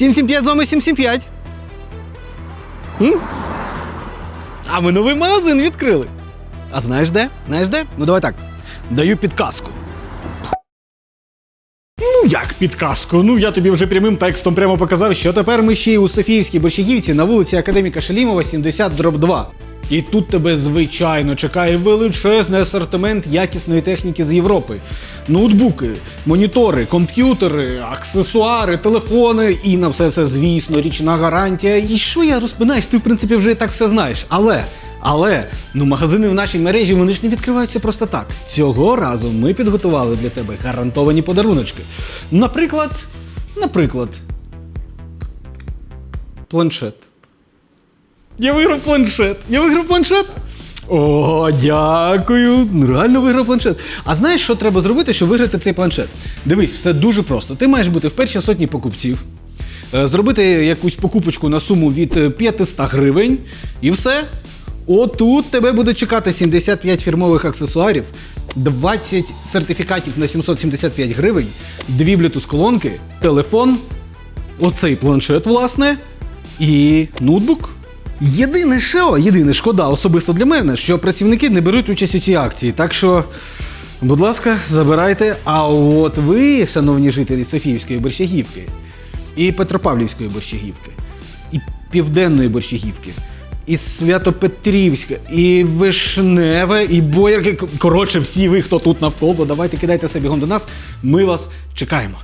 775 з вами 775. М? А ми новий магазин відкрили. А знаєш де? Знаєш де? Ну давай так. Даю підказку. Ну як підказку? Ну я тобі вже прямим текстом прямо показав, що Тепер ми ще й у Софіївській Борщагівці на вулиці Академіка Шалімова 70 дроб 2. І тут тебе звичайно чекає величезний асортимент якісної техніки з Європи. Ноутбуки, монітори, комп'ютери, аксесуари, телефони і на все це, звісно, річна гарантія. І що я розпинаюсь, ти в принципі вже і так все знаєш. Але, але, ну магазини в нашій мережі вони ж не відкриваються просто так. Цього разу ми підготували для тебе гарантовані подаруночки. Наприклад, наприклад, планшет. Я виграв планшет. Я виграв планшет. О, дякую. Реально виграв планшет. А знаєш, що треба зробити, щоб виграти цей планшет? Дивись, все дуже просто. Ти маєш бути в першій сотні покупців, е, зробити якусь покупочку на суму від е, 500 гривень, і все. Отут тебе буде чекати 75 фірмових аксесуарів, 20 сертифікатів на 775 гривень, дві Bluetooth колонки, телефон, оцей планшет, власне, і ноутбук. Єдине що, єдине шкода особисто для мене, що працівники не беруть участь у цій акції. Так що, будь ласка, забирайте. А от ви, шановні жителі Софіївської борщагівки, і Петропавлівської борщагівки, і Південної борщагівки, і Святопетрівська, і Вишневе, і Боярки. Коротше, всі ви, хто тут навколо, давайте кидайте себе бігом до нас. Ми вас чекаємо.